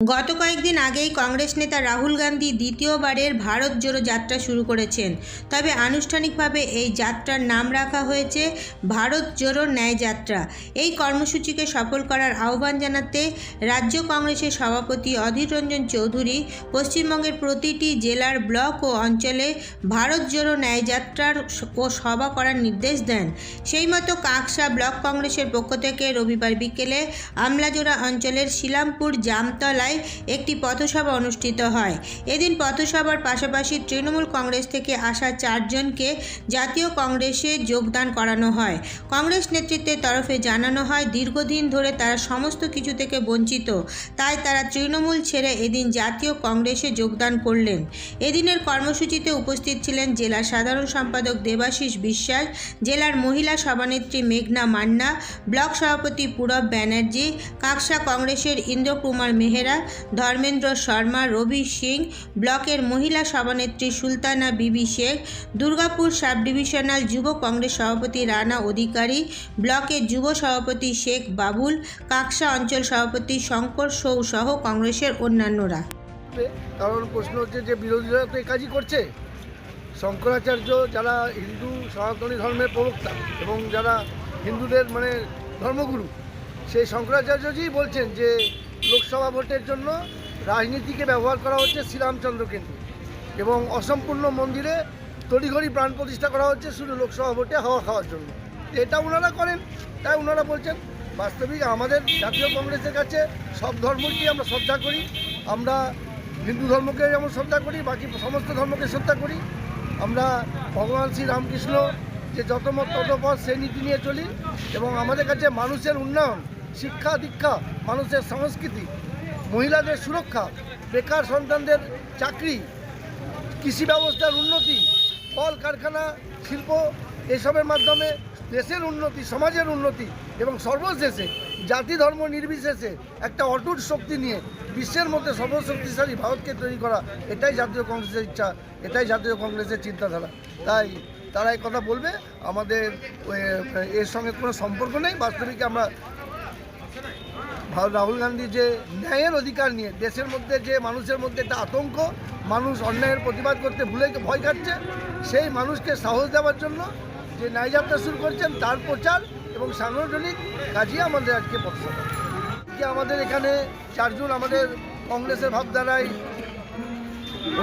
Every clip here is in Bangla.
গত কয়েকদিন আগেই কংগ্রেস নেতা রাহুল গান্ধী দ্বিতীয়বারের ভারত জোড়ো যাত্রা শুরু করেছেন। তবে আনুষ্ঠানিকভাবে এই যাত্রার নাম রাখা হয়েছে ভারত জোড়ো ন্যায় যাত্রা। এই কর্মসূচিকে সফল করার আহ্বান জানাতে রাজ্য কংগ্রেসের সভাপতি অধীর রঞ্জন চৌধুরী পশ্চিমবঙ্গের প্রতিটি জেলার ব্লক ও অঞ্চলে ভারত জোড়ো ন্যায় যাত্রার ও সভা করার নির্দেশ দেন। সেই মতো কাকসা ব্লক কংগ্রেসের পক্ষ থেকে রবিবার বিকেলে আমলাজোড়া অঞ্চলের শিলামপুর, জামতলায় একটি পথসভা অনুষ্ঠিত হয়। এদিন পথসভার পাশাপাশি তৃণমূল কংগ্রেস থেকে আসা চারজনকে জাতীয় কংগ্রেসে যোগদান করানো হয়। কংগ্রেস নেতৃত্বের তরফে জানানো হয়, দীর্ঘদিন ধরে তারা সমস্ত কিছু থেকে বঞ্চিত। তাই তারা তৃণমূল ছেড়ে এদিন জাতীয় কংগ্রেসে যোগদান করলেন। এদিনের কর্মসূচিতে উপস্থিত ছিলেন জেলা সাধারণ সম্পাদক দেবাশিস বিশ্বাস, জেলার মহিলা সভানেত্রী মেঘনা মান্না, ব্লক সভাপতি পূরব ব্যানার্জি, কাকসা কংগ্রেসের ইন্দ্রকুমার মেহরা ধর্মেন্দ্র শর্মা, রবি সিং, ব্লকের মহিলা সভানেত্রী সুলতানা বিবি শেখ, দুর্গাপুর সাব ডিভিশনাল যুব কংগ্রেস সভাপতি রানা অধিকারী, ব্লকের যুব সভাপতি শেখ বাবুল, কাকসা অঞ্চল সভাপতি শঙ্কর সৌ সহ কংগ্রেসের অন্যান্যরা। কারণ প্রশ্ন হচ্ছে যে বিরোধীরা তো কাজই করছে শঙ্করাচার্য যারা হিন্দু সনাতনী ধর্মের প্রবক্তা এবং যারা হিন্দুদের মানে ধর্মগুরু, সেই শঙ্করাচার্যজি বলছেন যে লোকসভা ভোটের জন্য রাজনীতিকে ব্যবহার করা হচ্ছে শ্রীরামচন্দ্র কেন্দ্রে এবং অসম্পূর্ণ মন্দিরে তড়িঘড়ি প্রাণ প্রতিষ্ঠা করা হচ্ছে শুধু লোকসভা ভোটে হাওয়া খাওয়ার জন্য। এটা ওনারা করেন, তাই ওনারা বলছেন, বাস্তবিক আমাদের জাতীয় কংগ্রেসের কাছে সব ধর্মকেই আমরা শ্রদ্ধা করি, আমরা হিন্দু ধর্মকে যেমন শ্রদ্ধা করি, বাকি সমস্ত ধর্মকে শ্রদ্ধা করি, আমরা ভগবান শ্রী রামকৃষ্ণ যে যত মত তত পথ সেই নীতি নিয়ে চলি এবং আমাদের কাছে মানুষের উন্নয়ন শিক্ষা দীক্ষা, মানুষের সংস্কৃতি, মহিলাদের সুরক্ষা, বেকার সন্তানদের চাকরি, কৃষি ব্যবস্থার উন্নতি, কল কারখানা, শিল্প, এসবের মাধ্যমে দেশের উন্নতি, সমাজের উন্নতি এবং সর্বশেষে জাতি ধর্ম নির্বিশেষে একটা অটুট শক্তি নিয়ে বিশ্বের মধ্যে সর্বশক্তিশালী ভারতকে তৈরি করা এটাই জাতীয় কংগ্রেসের ইচ্ছা, এটাই জাতীয় কংগ্রেসের চিন্তাধারা। তাই তারা কথা বলবে, আমাদের এর সঙ্গে কোনো সম্পর্ক নেই, বাস্তবিক আমরা রাহুল গান্ধী যে ন্যায়ের অধিকার নিয়ে, দেশের মধ্যে যে মানুষের মধ্যে একটা আতঙ্ক, মানুষ অন্যায়ের প্রতিবাদ করতে ভুলে ভয় খাচ্ছে, সেই মানুষকে সাহস দেওয়ার জন্য যে ন্যায় যাত্রা শুরু করছেন, তার প্রচার এবং সাংগঠনিক কাজই আমাদের আজকে পথসভা যে আমাদের এখানে চারজন আমাদের কংগ্রেসের ভাবধারায়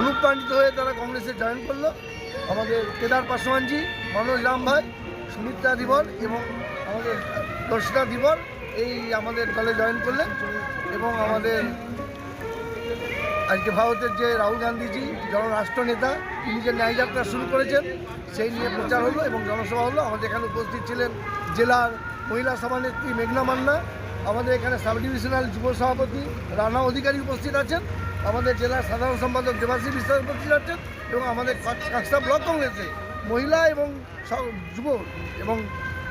অনুপ্রাণিত হয়ে তারা কংগ্রেসে জয়েন করল। আমাদের কেদার পাসওয়ানজি মনোজ রাম ভাই সুমিত্রা দিবর এবং আমাদের দর্শনা দিবর এই আমাদের দলে জয়েন করলেন এবং আমাদের আজকে ভারতের যে রাহুল গান্ধীজি, জনরাষ্ট্র নেতা, তিনি যে ন্যায় যাত্রা শুরু করেছেন, সেই নিয়ে প্রচার হলো এবং জনসভা হলো। আমাদের এখানে উপস্থিত ছিলেন জেলার মহিলা সভানেত্রী মেঘনা মান্না, আমাদের এখানে সাব ডিভিশনাল যুব সভাপতি রানা অধিকারী উপস্থিত আছেন, আমাদের জেলার সাধারণ সম্পাদক দেবাশী বিশ্বাস উপস্থিত আছেন এবং আমাদের কাক- কাকসা ব্লক কংগ্রেসে মহিলা এবং যুব এবং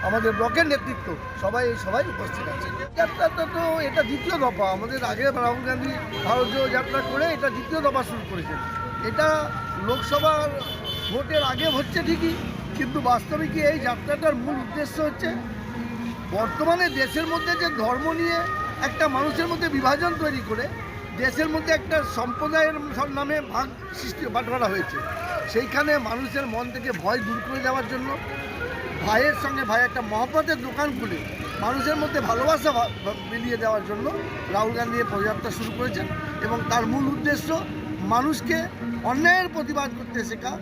আমাদের ব্লকের নেতৃত্ব সবাই সবাই উপস্থিত আছে। যাত্রাটা তো এটা দ্বিতীয় দফা। আমাদের আগে রাহুল গান্ধী ভারতীয় যাত্রা করে এটা দ্বিতীয় দফা শুরু করেছেন। এটা লোকসভার ভোটের আগে হচ্ছে ঠিকই, কিন্তু বাস্তবিক এই যাত্রাটার মূল উদ্দেশ্য হচ্ছে বর্তমানে দেশের মধ্যে যে ধর্ম নিয়ে একটা মানুষের মধ্যে বিভাজন তৈরি করে দেশের মধ্যে একটা সম্প্রদায়ের নামে ভাগ সৃষ্টি বাটোয়ারা হয়েছে। সেইখানে মানুষের মন থেকে ভয় দূর করে দেওয়ার জন্য ভাইয়ের সঙ্গে ভাই একটা মহব্বতের দোকান খুলে মানুষের মধ্যে ভালোবাসা মিলিয়ে দেওয়ার জন্য রাহুল গান্ধী পদযাত্রা শুরু করেছেন এবং তার মূল উদ্দেশ্য মানুষকে অন্যায়ের প্রতিবাদ করতে শেখা,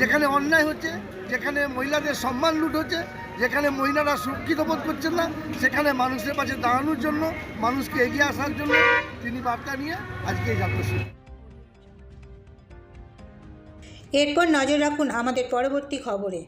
যেখানে অন্যায় হচ্ছে, যেখানে মহিলাদের সম্মান লুট হচ্ছে, যেখানে মহিলারা সুরক্ষিত বোধ করছেন না, সেখানে মানুষের পাশে দাঁড়ানোর জন্য, মানুষকে এগিয়ে আসার জন্য তিনি বার্তা নিয়ে আজকে এই যাত্রা শুরু এরপর নজর রাখুন আমাদের পরবর্তী খবরে।